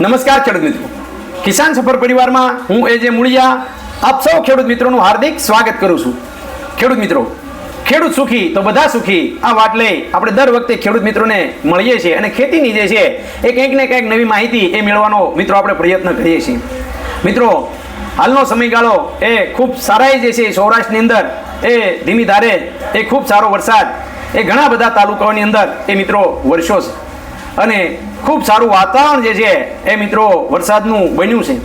નમસ્કાર ખેડૂત મિત્રો. કિસાન સફર પરિવારમાં હું એ જે મૂળિયા આપ સૌ ખેડૂત મિત્રોનું હાર્દિક સ્વાગત કરું છું. ખેડૂત મિત્રો, ખેડૂત સુખી તો બધા સુખી આ વાત લઈ આપણે દર વખતે ખેડૂત મિત્રોને મળીએ છીએ અને ખેતીની જે છે એ કંઈક ને કંઈક નવી માહિતી એ મેળવવાનો મિત્રો આપણે પ્રયત્ન કરીએ છીએ. મિત્રો, હાલનો સમયગાળો એ ખૂબ સારા જે છે સૌરાષ્ટ્રની અંદર એ ધીમી ધારે એ ખૂબ સારો વરસાદ એ ઘણા બધા તાલુકાઓની અંદર એ મિત્રો વર્ષો છે. અને ખૂબ સારું વાતાવરણ જે છે એ મિત્રો વરસાદનું બન્યું છે.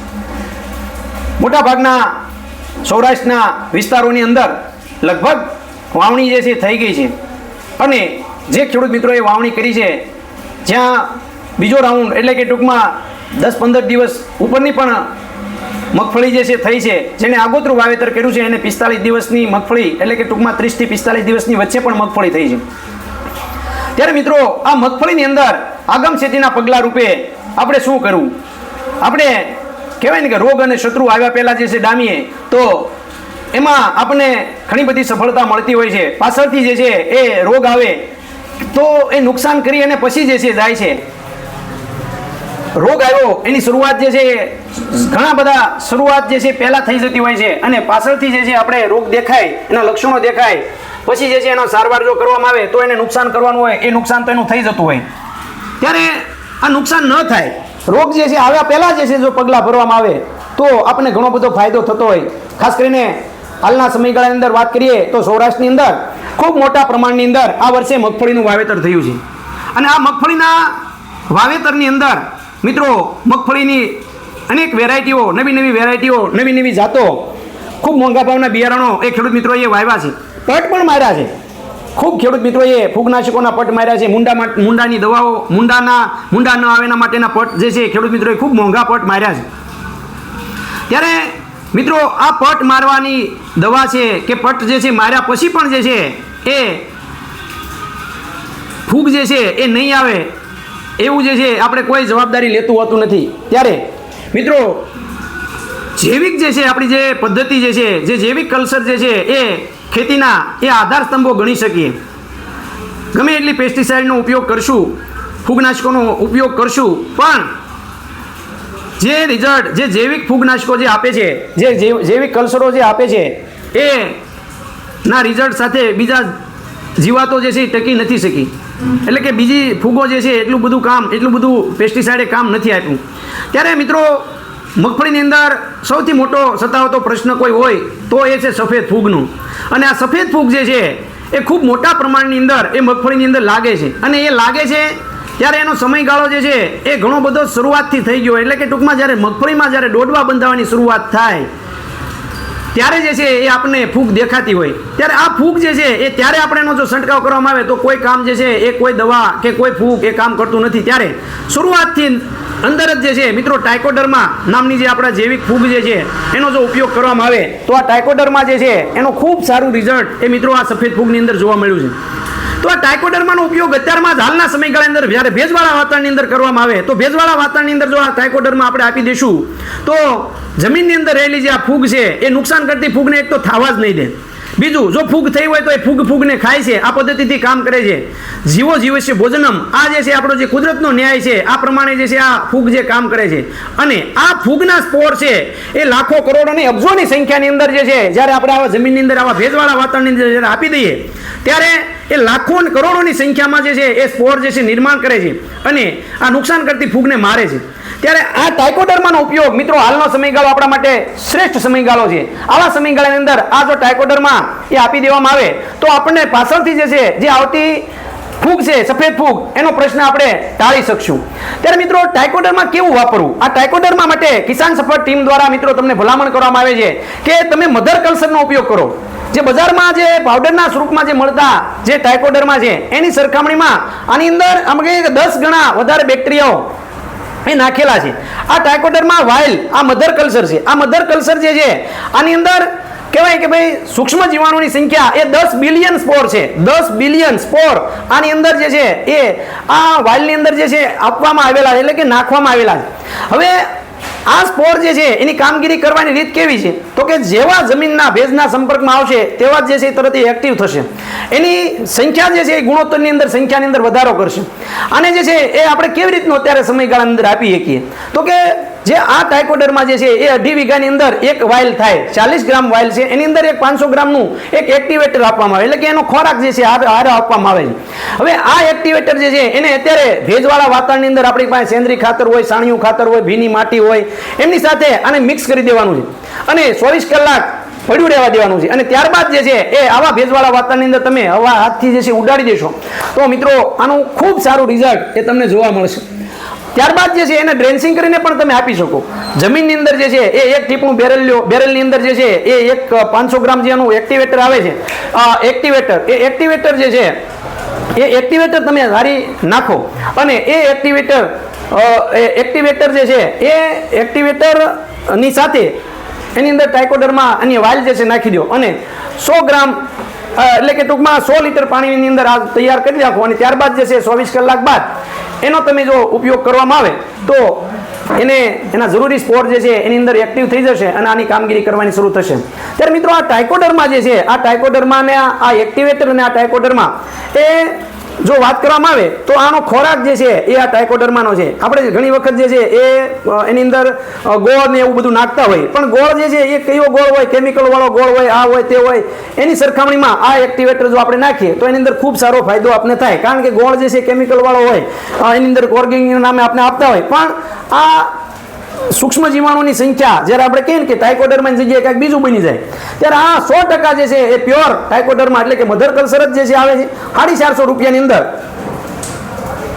મોટાભાગના સૌરાષ્ટ્રના વિસ્તારોની અંદર લગભગ વાવણી જે છે થઈ ગઈ છે. અને જે ખેડૂત મિત્રોએ વાવણી કરી છે, જ્યાં બીજો રાઉન્ડ એટલે કે ટૂંકમાં દસ પંદર દિવસ ઉપરની પણ મગફળી જે છે થઈ છે, જેને આગોતરું વાવેતર કર્યું છે એને પિસ્તાલીસ દિવસની મગફળી એટલે કે ટૂંકમાં ત્રીસથી પિસ્તાલીસ દિવસની વચ્ચે પણ મગફળી થઈ છે. ત્યારે મિત્રો આ મગફળીની અંદર આગમ પગલાં રૂપે આપણે શું કરવું? આપણે કહેવાય ને કે રોગ અને શત્રુ આવ્યા પહેલા જે છે ડામીએ, તો એમાં આપણને ઘણી બધી સફળતા મળતી હોય છે. પાછળથી જે છે એ રોગ આવે, તો એ નુકસાન કરી અને પછી જે છે જાય છે. રોગ આવ્યો, એની શરૂઆત જે છે ઘણા બધા શરૂઆત જે છે પહેલા થઈ જતી હોય છે અને પાછળથી જે છે આપણે રોગ દેખાય, એના લક્ષણો દેખાય, પછી જે છે એનો સારવાર જો કરવામાં આવે, તો એને નુકસાન કરવાનું હોય, એ નુકસાન તો એનું થઈ જતું હોય. ત્યારે આ નુકસાન ન થાય. રોગ જે છે, આવ્યા પહેલા જે છે, જો પગલાં ભરવામાં આવે, તો આપણને ઘણો બધો ફાયદો થતો હોય. ખાસ કરીને હાલના સમયગાળાની અંદર વાત કરીએ, તો સૌરાષ્ટ્રની અંદર ખૂબ મોટા પ્રમાણની અંદર આ વર્ષે મગફળીનું વાવેતર થયું છે. અને આ મગફળીના વાવેતરની અંદર મિત્રો, મગફળીની અનેક વેરાયટીઓ, નવી નવી વેરાયટીઓ, નવી નવી જાતો, ખૂબ મોંઘા ભાવના બિયારણો એ ખેડૂત મિત્રોએ વાવ્યા છે. પટ પણ માર્યા છે. ખૂબ ખેડૂત મિત્રોએ ફૂગનાશકોના પટ માર્યા છે. મુંડા મુંડાની દવાઓ, મુંડાના મુંડા ન આવે માટેના પટ જે છે, ખેડૂત મિત્રોએ ખૂબ મોંઘા પટ માર્યા છે. ત્યારે મિત્રો, આ પટ મારવાની દવા છે કે પટ જે છે, માર્યા પછી પણ જે છે, એ ફૂગ જે છે, એ નહીં આવે એવું જે છે, આપણે કોઈ જવાબદારી લેતું હોતું નથી. ત્યારે મિત્રો, જૈવિક જે છે, આપણી જે પદ્ધતિ જે છે, જે જૈવિક કલ્ચર જે છે, એ ખેતીના એ આધાર સ્તંભો ગણી શકીએ. ગમે એટલી પેસ્ટિસાઇડનો ઉપયોગ કરશું, ફૂગનાશકોનો ઉપયોગ કરશું, પણ જે રિઝલ્ટ જે જૈવિક ફૂગનાશકો જે આપે છે, જે જૈવિક કલ્ચરો જે આપે છે, એ ના રિઝલ્ટ સાથે બીજા જીવાતો જે છે એ ટકી નથી શકી. એટલે કે બીજી ફૂગો જે છે એટલું બધું કામ, એટલું બધું પેસ્ટિસાઇડે કામ નથી આપ્યું. ત્યારે મિત્રો મગફળીની અંદર સૌથી મોટો સતાવતો પ્રશ્ન કોઈ હોય તો એ છે સફેદ ફૂગનું. અને આ સફેદ ફૂગ જે છે, એ ખૂબ મોટા પ્રમાણની અંદર એ મગફળીની અંદર લાગે છે. અને એ લાગે છે ત્યારે એનો સમયગાળો જે છે, એ ઘણો બધો શરૂઆતથી થઈ ગયો. એટલે કે ટૂંકમાં જ્યારે મગફળીમાં જ્યારે દોડવા બંધાવવાની શરૂઆત થાય ત્યારે જે છે એ આપણને ફૂગ દેખાતી હોય. ત્યારે આ ફૂગ જે છે એ ત્યારે આપણે એનો જો છંટકાવ કરવામાં આવે તો કોઈ કામ જે છે એ કોઈ દવા કે કોઈ ફૂગ એ કામ કરતું નથી. ત્યારે શરૂઆતથી અંદર જ જે છે, મિત્રો ટાઇકોડર્મા નામની જે આપણા જૈવિક ફૂગ જે છે એનો જો ઉપયોગ કરવામાં આવે, તો આ ટાઇકોડર્મા જે છે એનો ખૂબ સારું રિઝલ્ટ એ મિત્રો આ સફેદ ફૂગની અંદર જોવા મળ્યું છે. તો આ ટાઇકોડર્માનો ઉપયોગ અત્યારમાં હાલના સમયગાળા અંદર, જ્યારે ભેજવાળા વાતાવરણની અંદર કરવામાં આવે, તો ભેજવાળા વાતાવરણની અંદર જો આ ટાઇકોડર્મા આપણે આપી દઈશું, તો જમીનની અંદર રહેલી જે આ ફૂગ છે, એ નુકસાન કરતી ફૂગને એક તો થવા જ નહીં દે. બીજું, જો ફૂગ થઈ હોય તો એ ફૂગ ફૂગને ખાય છે, આ પદ્ધતિથી કામ કરે છે. જીવો જીવસ્ય ભોજનમ, આ જે છે આપણો જે કુદરતનો ન્યાય છે, આ પ્રમાણે જે છે આ ફૂગ જે કામ કરે છે. અને આ ફૂગના સ્પોર છે, એ લાખો કરોડો અને અબજોની સંખ્યાની અંદર જે છે, જ્યારે આપણે આવા જમીનની અંદર, આવા ભેજવાળા વાતાવરણની અંદર જ્યારે આપી દઈએ, ત્યારે એ લાખો અને કરોડોની સંખ્યામાં જે છે એ સ્પોર જે છે નિર્માણ કરે છે અને આ નુકસાન કરતી ફૂગને મારે છે. ત્યારે આ ટાઇકોડર્માનો ઉપયોગ મિત્રો હાલનો સમયગાળો આપણા માટે શ્રેષ્ઠ સમયગાળો છે. આવા સમયગાળાની અંદર આ જો ટાઇકોડર્મા એ આપી દેવામાં આવે, તો આપણને પાછળથી જે છે, જે આવતી ફૂગ છે, સફેદ ફૂગ, એનો પ્રશ્ન આપણે ટાળી શકશું. ત્યારે મિત્રો ટાઇકોડરમાં કેવું વાપરવું? આ ટાઇકોડરમાં માટે કિસાન સફળ ટીમ દ્વારા મિત્રો તમને ભલામણ કરવામાં આવે છે કે તમે મધર કલ્ચરનો ઉપયોગ કરો. જે બજારમાં જે પાવડરના સ્વરૂપમાં જે મળતા જે ટાઇકોડરમાં છે, એની સરખામણીમાં આની અંદર આમ કહીએ કે દસ ગણા વધારે બેક્ટેરિયાઓ એ નાખેલા છે. આ ટાઇકોડરમાં વાઇલ આ મધર કલ્ચર છે. આ મધર કલ્ચર જે છે, આની અંદર કહેવાય કે ભાઈ સૂક્ષ્મ જીવાણુની સંખ્યા એ દસ બિલિયન સ્પોર છે. દસ બિલિયન સ્પોર આની અંદર જે છે, એ આ વાઇલની અંદર જે છે, આપવામાં આવેલા છે, એટલે કે નાખવામાં આવેલા છે. હવે આ સ્પોર જે છે, એની કામગીરી કરવાની રીત કેવી છે? તો કે જેવા જમીનના ભેજના સંપર્કમાં આવશે, તેવા જ છે એ તરત એક્ટિવ થશે. એની સંખ્યા જે છે એ ગુણોત્તરની અંદર, સંખ્યાની અંદર વધારો કરશે. અને જે છે એ આપણે કેવી રીતનું અત્યારે સમયગાળાની અંદર આપી શકીએ? તો કે જે આ ટાઇકોડરમાં જે છે, એ અઢી વીઘાની અંદર એક વાઇલ થાય. ચાલીસ ગ્રામ વાઇલ છે. એની અંદર એક પાંચસો ગ્રામનું એક એક્ટિવેટર આપવામાં આવે. એટલે કે એનો ખોરાક જે છે હારે આપવામાં આવે છે. હવે આ એક્ટિવેટર જે છે, એને અત્યારે ભેજવાળા વાતાવરણની અંદર આપણી પાસે સેન્દ્રી ખાતર હોય, સાણિયું ખાતર હોય, ભીની માટી હોય, એમની સાથે આને મિક્સ કરી દેવાનું છે. અને ચોવીસ કલાક પડ્યું રહેવા દેવાનું છે. અને ત્યારબાદ જે છે, એ આવા ભેજવાળા વાતાવરણની અંદર તમે હવા હાથથી જે છે, ઉડાડી દેશો. તો મિત્રો, આનું ખૂબ સારું રિઝલ્ટ એ તમને જોવા મળશે. ત્યારબાદ જે છે એને ડ્રેન્સિંગ કરીને પણ તમે આપી શકો. જમીનની અંદર જે છે એ એક ટીપણું બેરલ લ્યો, બેરલની અંદર જે છે એ એક પાંચસો ગ્રામ જે એનું એક્ટિવેટર આવે છે. એક્ટિવેટર એ એક્ટિવેટર જે છે, એ એક્ટિવેટર તમે સારી નાખો. અને એ એક્ટિવેટર એક્ટિવેટર જે છે એ એક્ટિવેટરની સાથે એની અંદર ટાઇકોડરમાં એની વાઇલ જે છે નાખી દો. અને સો ગ્રામ એટલે કે ટૂંકમાં સો લીટર પાણીની અંદર આ તૈયાર કરી રાખો અને ત્યારબાદ જે છે ચોવીસ કલાક બાદ એનો તમે જો ઉપયોગ કરવામાં આવે, તો એને, એના જરૂરી સ્પોર જે છે, એની અંદર એક્ટિવ થઈ જશે અને આની કામગીરી કરવાની શરૂ થશે. ત્યારે મિત્રો આ ટાઇકોડરમાં જે છે, આ ટાઇકોડરમાં ને આ એક્ટિવેટર અને આ ટાઇકોડરમાં એ જો વાત કરવામાં આવે, તો આનો ખોરાક જે છે એ આ ટાઇકોડરમાનો છે. આપણે ઘણી વખત જે છે એ એની અંદર ગોળ ને એવું બધું નાખતા હોય. પણ ગોળ જે છે એ કયો ગોળ હોય? કેમિકલવાળો ગોળ હોય, આ હોય, તે હોય, એની સરખામણીમાં આ એક્ટિવેટર જો આપણે નાખીએ, તો એની અંદર ખૂબ સારો ફાયદો આપણે થાય. કારણ કે ગોળ જે છે કેમિકલ વાળો હોય એની અંદર ઓર્ગેનિક નામે આપણે આપતા હોય. પણ આ સૂક્ષ્મ જીવાણુની સંખ્યા, જ્યારે આપણે કહીએ કે ટાઇકોડરમાં જગ્યાએ કંઈક બીજું બની જાય, ત્યારે આ સો ટકા જે છે એ પ્યોર ટાઇકોડરમાં એટલે કે મધર કલ્ચર જ જે છે આવે છે. સાડી ચારસો રૂપિયાની અંદર,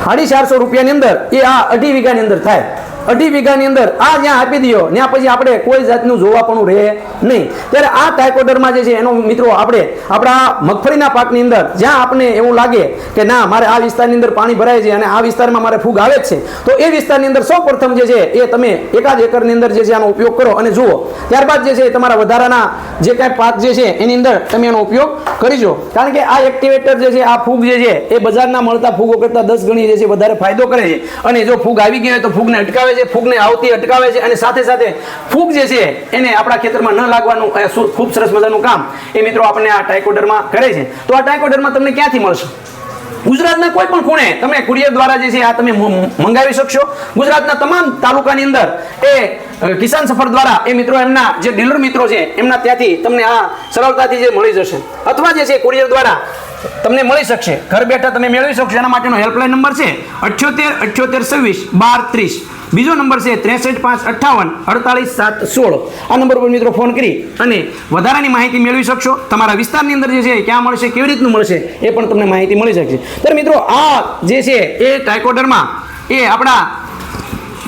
સાડી ચારસો રૂપિયાની અંદર એ આ અઢી વીઘાની અંદર થાય. અઢી વીઘાની અંદર આ જ્યાં આપી દો ત્યાં પછી આપણે કોઈ જાતનું જોવાપણું રહે નહીં. ત્યારે આ ટાઇકોડરમાં જે છે, એનો મિત્રો આપણે આપણા મગફળીના પાકની અંદર જ્યાં આપણે એવું લાગે કે ના, મારે આ વિસ્તારની અંદર પાણી ભરાય છે અને આ વિસ્તારમાં મારે ફૂગ આવે છે, તો એ વિસ્તારની અંદર સૌ પ્રથમ જે છે, એ તમે એકાદ એકરની અંદર જે છે, આનો ઉપયોગ કરો અને જુઓ. ત્યારબાદ જે છે, તમારા વધારાના જે કાંઈ પાક જે છે, એની અંદર તમે એનો ઉપયોગ કરીજો કારણ કે આ એક્ટિવેટર જે છે, આ ફૂગ જે છે, એ બજારના મળતા ફૂગો કરતાં દસ ગણી જે છે, વધારે ફાયદો કરે છે. અને જો ફૂગ આવી ગયા હોય તો ફૂગને અટકાવે છે ફૂગને આવતી અટકાવે છે અને સાથે સાથે ફૂગ જે છે એને આપણા ખેતરમાં ન લાગવાનું ખૂબ સરસ મજાનું કામ એ મિત્રો આપણને આ ટાઇકોડરમાં કરે છે. તો આ ટાઇકોડરમાં તમને ક્યાંથી મળશે? ગુજરાતના કોઈ પણ ખૂણે તમે કુરિયર દ્વારા જે છે આ તમે મંગાવી શકશો. ગુજરાતના તમામ તાલુકાની અંદર એ કિસાન સફર દ્વારા એ મિત્રો એમના જે ડીલર મિત્રો છે એમના ત્યાંથી તમને આ સરળતાથી જે મળી જશે. અથવા જે છે કુરિયર દ્વારા તમને મળી શકશે. ઘર બેઠા તમે મેળવી શકશો. એના માટેનો હેલ્પલાઇન નંબર છે અઠ્યોતેર અઠ્યોતેર, છવ્વીસ, બાર, ત્રીસ. બીજો નંબર છે ત્રેસઠ પાંચ અઠ્ઠાવન અડતાલીસ સાત સોળ. આ નંબર પર મિત્રો ફોન કરી અને વધારાની માહિતી મેળવી શકશો. તમારા વિસ્તારની અંદર જે છે ક્યાં મળશે, કેવી રીતનું મળશે, એ પણ તમને માહિતી મળી શકશે. તો મિત્રો આ જે છે એ ટાઇકોડરમાં એ આપણા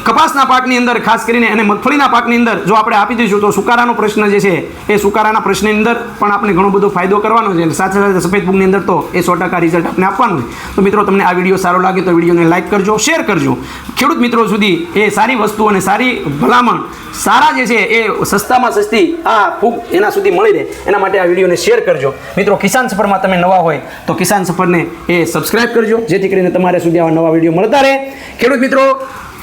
કપાસના પાકની અંદર, ખાસ કરીને અને મગફળીના પાકની અંદર જો આપણે આપી દઈશું, તો સુકારાનો પ્રશ્ન જે છે, એ સુકારાના પ્રશ્નની અંદર પણ આપણે ઘણો બધો ફાયદો કરવાનો છે. સાથે સાથે સફેદ ફૂગની અંદર તો એ સો ટકા રિઝલ્ટ આપણે આપવાનું છે. તો મિત્રો, તમને આ વીડિયો સારો લાગે તો વિડીયોને લાઇક કરજો શેર કરજો. ખેડૂત મિત્રો સુધી એ સારી વસ્તુ અને સારી ભલામણ, સારા જે છે, એ સસ્તામાં સસ્તી આ ફૂગ એના સુધી મળી રહે. એના માટે આ વિડીયોને શેર કરજો. મિત્રો, કિસાન સફરમાં તમે નવા હોય, તો કિસાન સફરને એ સબસ્ક્રાઇબ કરજો, જેથી કરીને તમારે સુધી આવા નવા વીડિયો મળતા રહે. ખેડૂત મિત્રો